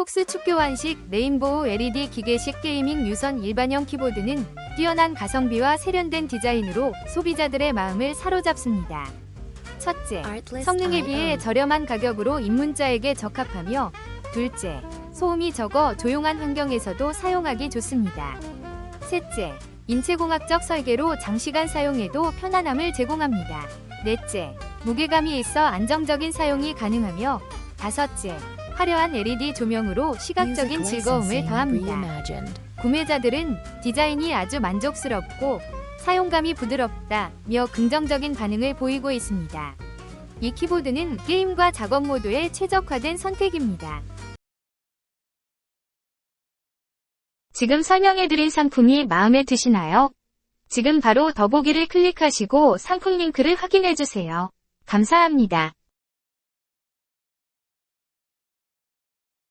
콕스 축교환식 레인보우 LED 기계식 게이밍 유선 일반형 키보드는 뛰어난 가성비와 세련된 디자인으로 소비자들의 마음을 사로잡습니다. 첫째, 성능에 비해 저렴한 가격으로 입문자에게 적합하며 둘째, 소음이 적어 조용한 환경에서도 사용하기 좋습니다. 셋째, 인체공학적 설계로 장시간 사용해도 편안함을 제공합니다. 넷째, 무게감이 있어 안정적인 사용이 가능하며 다섯째, 화려한 LED 조명으로 시각적인 즐거움을 더합니다. 구매자들은 디자인이 아주 만족스럽고 사용감이 부드럽다며 긍정적인 반응을 보이고 있습니다. 이 키보드는 게임과 작업 모드에 최적화된 선택입니다. 지금 설명해드린 상품이 마음에 드시나요? 지금 바로 더보기를 클릭하시고 상품 링크를 확인해주세요. 감사합니다.